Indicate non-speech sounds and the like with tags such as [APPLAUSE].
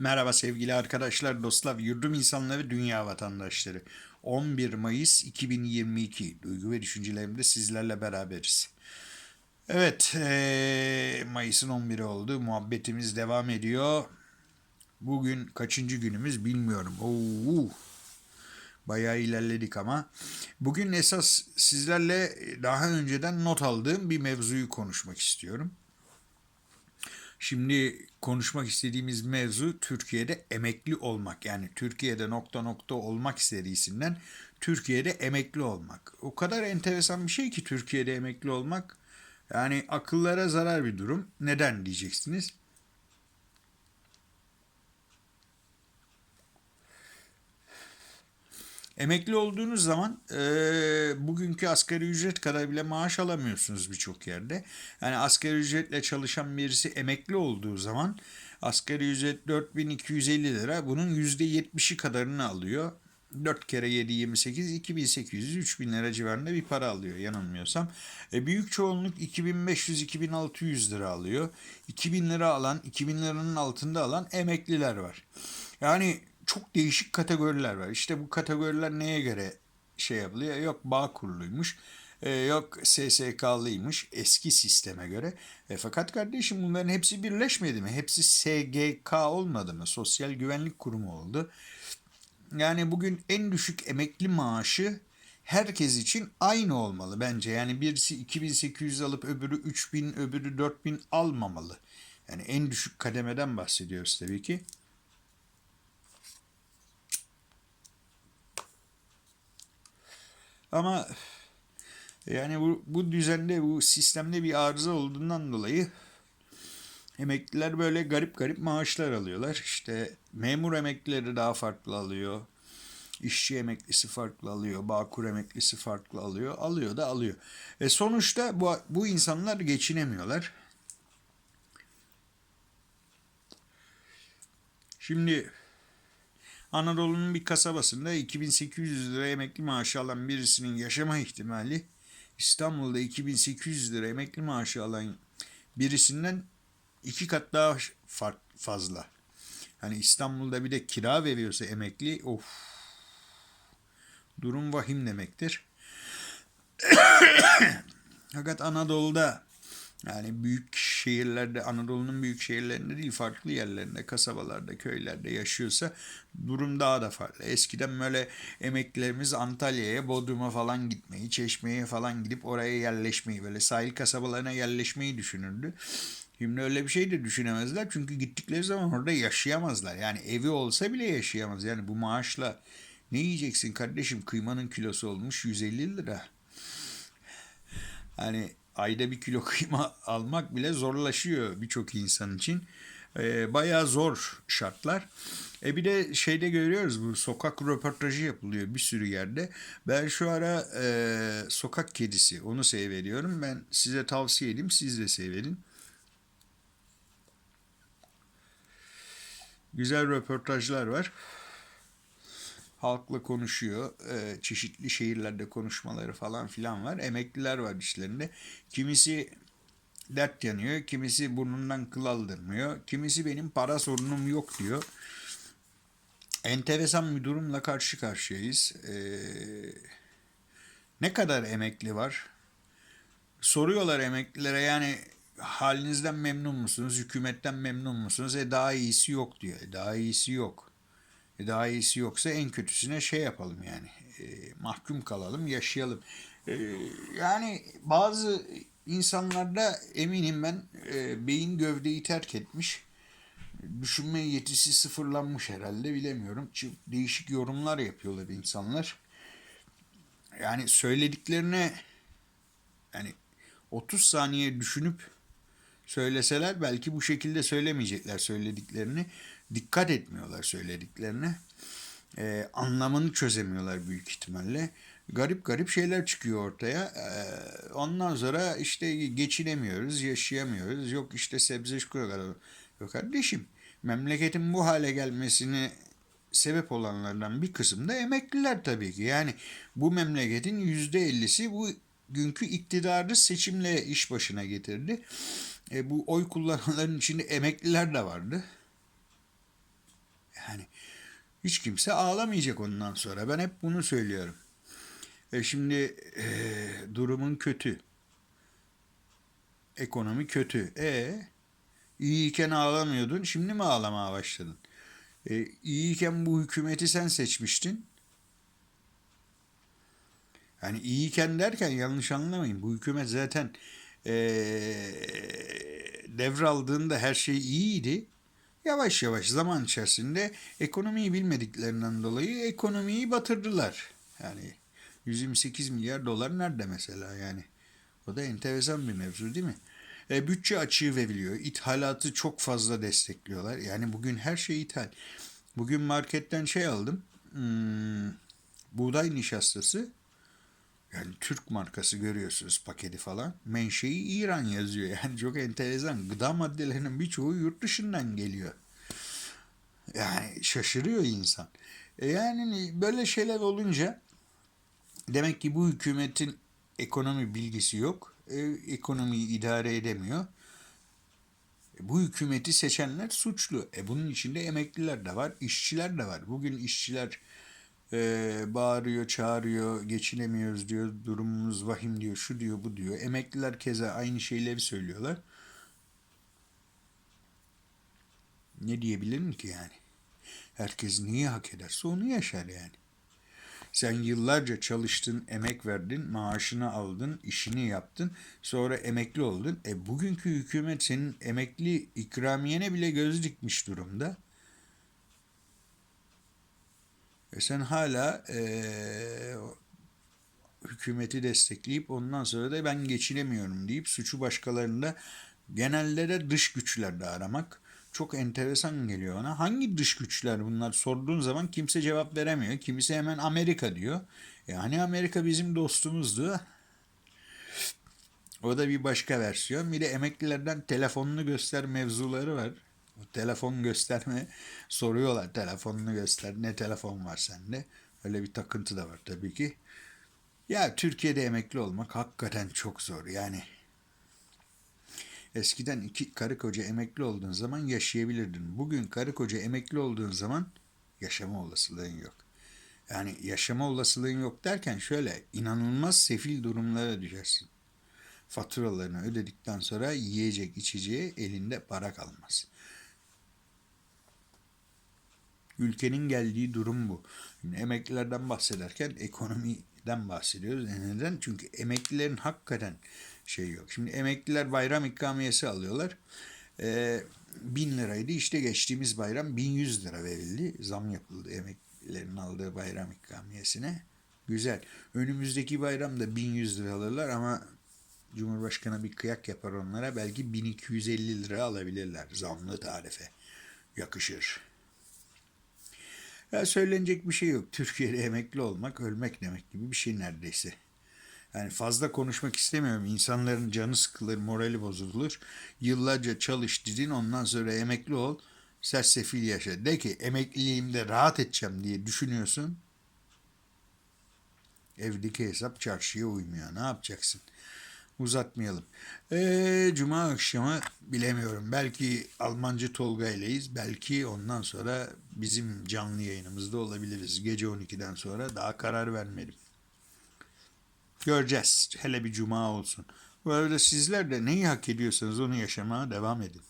Merhaba sevgili arkadaşlar, dostlar, yurdum insanları, dünya vatandaşları. 11 Mayıs 2022 duygu ve düşüncelerimde sizlerle beraberiz. Evet, eee, Mayıs'ın 11'i oldu. Muhabbetimiz devam ediyor. Bugün kaçıncı günümüz bilmiyorum. Oo, bayağı ilerledik ama. Bugün esas sizlerle daha önceden not aldığım bir mevzuyu konuşmak istiyorum. Şimdi konuşmak istediğimiz mevzu Türkiye'de emekli olmak. Yani Türkiye'de nokta nokta olmak serisinden Türkiye'de emekli olmak. O kadar enteresan bir şey ki Türkiye'de emekli olmak. Yani akıllara zarar bir durum. Neden diyeceksiniz? Emekli olduğunuz zaman e, bugünkü asgari ücret kadar bile maaş alamıyorsunuz birçok yerde. Yani asgari ücretle çalışan birisi emekli olduğu zaman asgari ücret 4250 lira bunun %70'i kadarını alıyor. 4 kere 7 28 2800 3000 lira civarında bir para alıyor yanılmıyorsam. E, büyük çoğunluk 2500 2600 lira alıyor. 2000 lira alan 2000 liranın altında alan emekliler var. Yani çok değişik kategoriler var. İşte bu kategoriler neye göre şey yapılıyor? Yok bağ kuruluymuş. E, yok SSK'lıymış eski sisteme göre. E, fakat kardeşim bunların hepsi birleşmedi mi? Hepsi SGK olmadı mı? Sosyal Güvenlik Kurumu oldu. Yani bugün en düşük emekli maaşı herkes için aynı olmalı bence. Yani birisi 2800 alıp öbürü 3000, öbürü 4000 almamalı. Yani en düşük kademeden bahsediyoruz tabii ki. Ama yani bu, bu düzende, bu sistemde bir arıza olduğundan dolayı emekliler böyle garip garip maaşlar alıyorlar. İşte memur emeklileri daha farklı alıyor. İşçi emeklisi farklı alıyor. Bağkur emeklisi farklı alıyor. Alıyor da alıyor. E sonuçta bu, bu insanlar geçinemiyorlar. Şimdi Anadolu'nun bir kasabasında 2800 lira emekli maaşı alan birisinin yaşama ihtimali İstanbul'da 2800 lira emekli maaşı alan birisinden iki kat daha fazla. Hani İstanbul'da bir de kira veriyorsa emekli of durum vahim demektir. [COUGHS] Fakat Anadolu'da yani büyük şehirlerde, Anadolu'nun büyük şehirlerinde değil, farklı yerlerinde, kasabalarda, köylerde yaşıyorsa durum daha da farklı. Eskiden böyle emeklilerimiz Antalya'ya, Bodrum'a falan gitmeyi, Çeşme'ye falan gidip oraya yerleşmeyi, böyle sahil kasabalarına yerleşmeyi düşünürdü. Şimdi öyle bir şey de düşünemezler çünkü gittikleri zaman orada yaşayamazlar. Yani evi olsa bile yaşayamaz. Yani bu maaşla ne yiyeceksin kardeşim? Kıymanın kilosu olmuş 150 lira. Hani ayda bir kilo [LAUGHS] kıyma almak bile zorlaşıyor birçok insan için. E, bayağı zor şartlar. E bir de şeyde görüyoruz bu sokak röportajı yapılıyor bir sürü yerde. Ben şu ara e, sokak kedisi onu seyrediyorum. Ben size tavsiye edeyim siz de seyredin. Güzel röportajlar var halkla konuşuyor. E, çeşitli şehirlerde konuşmaları falan filan var. Emekliler var işlerinde. Kimisi dert yanıyor. Kimisi burnundan kıl aldırmıyor. Kimisi benim para sorunum yok diyor. Enteresan bir durumla karşı karşıyayız. E, ne kadar emekli var? Soruyorlar emeklilere yani halinizden memnun musunuz? Hükümetten memnun musunuz? E daha iyisi yok diyor. E daha iyisi yok. E, daha iyisi yoksa en kötüsüne şey yapalım yani. E, mahkum kalalım, yaşayalım. E, yani bazı insanlarda eminim ben e, beyin gövdeyi terk etmiş. Düşünme yetisi sıfırlanmış herhalde bilemiyorum. Çok değişik yorumlar yapıyorlar insanlar. Yani söylediklerine yani 30 saniye düşünüp söyleseler belki bu şekilde söylemeyecekler söylediklerini. Dikkat etmiyorlar söylediklerine. Ee, anlamını çözemiyorlar büyük ihtimalle. Garip garip şeyler çıkıyor ortaya. Ee, ondan sonra işte geçinemiyoruz, yaşayamıyoruz. Yok işte sebze şükür Yok kardeşim memleketin bu hale gelmesini sebep olanlardan bir kısım da emekliler tabii ki. Yani bu memleketin yüzde ellisi bu günkü iktidarı seçimle iş başına getirdi. E, bu oy kullananların içinde emekliler de vardı. Yani hiç kimse ağlamayacak ondan sonra. Ben hep bunu söylüyorum. E şimdi e, durumun kötü. Ekonomi kötü. E iyiyken ağlamıyordun. Şimdi mi ağlamaya başladın? E, iyiyken bu hükümeti sen seçmiştin. Yani iyiyken derken yanlış anlamayın. Bu hükümet zaten e, devraldığında her şey iyiydi. Yavaş yavaş zaman içerisinde ekonomiyi bilmediklerinden dolayı ekonomiyi batırdılar. Yani 128 milyar dolar nerede mesela yani? O da enteresan bir mevzu değil mi? E, bütçe açığı veriliyor. İthalatı çok fazla destekliyorlar. Yani bugün her şey ithal. Bugün marketten şey aldım. Hmm, buğday nişastası. Yani Türk markası görüyorsunuz paketi falan. Menşei İran yazıyor. [LAUGHS] Yani çok enteresan. Gıda maddelerinin birçoğu yurt dışından geliyor. Yani şaşırıyor insan. E yani böyle şeyler olunca demek ki bu hükümetin ekonomi bilgisi yok. E, ekonomiyi idare edemiyor. E, bu hükümeti seçenler suçlu. E bunun içinde emekliler de var, işçiler de var. Bugün işçiler e, bağırıyor, çağırıyor, geçinemiyoruz diyor, durumumuz vahim diyor, şu diyor, bu diyor. Emekliler keza aynı şeyleri söylüyorlar. Ne diyebilirim ki yani? Herkes neyi hak ederse onu yaşar yani. Sen yıllarca çalıştın, emek verdin, maaşını aldın, işini yaptın, sonra emekli oldun. E bugünkü hükümet senin emekli ikramiyene bile göz dikmiş durumda. E sen hala e, hükümeti destekleyip ondan sonra da ben geçinemiyorum deyip suçu başkalarında genelde de dış güçlerde aramak çok enteresan geliyor ona. Hangi dış güçler bunlar sorduğun zaman kimse cevap veremiyor. Kimisi hemen Amerika diyor. Yani Amerika bizim dostumuzdu. O da bir başka versiyon. Bir de emeklilerden telefonunu göster mevzuları var. Telefon gösterme [LAUGHS] soruyorlar. Telefonunu göster. Ne telefon var sende? Öyle bir takıntı da var tabii ki. Ya Türkiye'de emekli olmak hakikaten çok zor. Yani Eskiden iki karı koca emekli olduğun zaman yaşayabilirdin. Bugün karı koca emekli olduğun zaman yaşama olasılığın yok. Yani yaşama olasılığın yok derken şöyle inanılmaz sefil durumlara düşersin. Faturalarını ödedikten sonra yiyecek içeceğe elinde para kalmaz. Ülkenin geldiği durum bu. Şimdi emeklilerden bahsederken ekonomiden bahsediyoruz. Neden? Çünkü emeklilerin hakikaten şey yok. Şimdi emekliler bayram ikramiyesi alıyorlar. Ee, bin liraydı. İşte geçtiğimiz bayram 1100 lira verildi. Zam yapıldı emeklilerin aldığı bayram ikramiyesine. Güzel. Önümüzdeki bayramda 1100 lira alırlar ama Cumhurbaşkanı bir kıyak yapar onlara. Belki 1250 lira alabilirler zamlı tarife. Yakışır. Ya söylenecek bir şey yok. Türkiye'de emekli olmak ölmek demek gibi bir şey neredeyse. Yani fazla konuşmak istemiyorum. İnsanların canı sıkılır, morali bozulur. Yıllarca çalış didin ondan sonra emekli ol. Sersefil yaşa. De ki emekliliğimde rahat edeceğim diye düşünüyorsun. Evdeki hesap çarşıya uymuyor. Ne yapacaksın? Uzatmayalım. Ee, Cuma akşamı bilemiyorum. Belki Almancı Tolga ileyiz. Belki ondan sonra bizim canlı yayınımızda olabiliriz. Gece 12'den sonra daha karar vermedim. Göreceğiz. Hele bir cuma olsun. Böyle sizler de neyi hak ediyorsanız onu yaşamaya devam edin.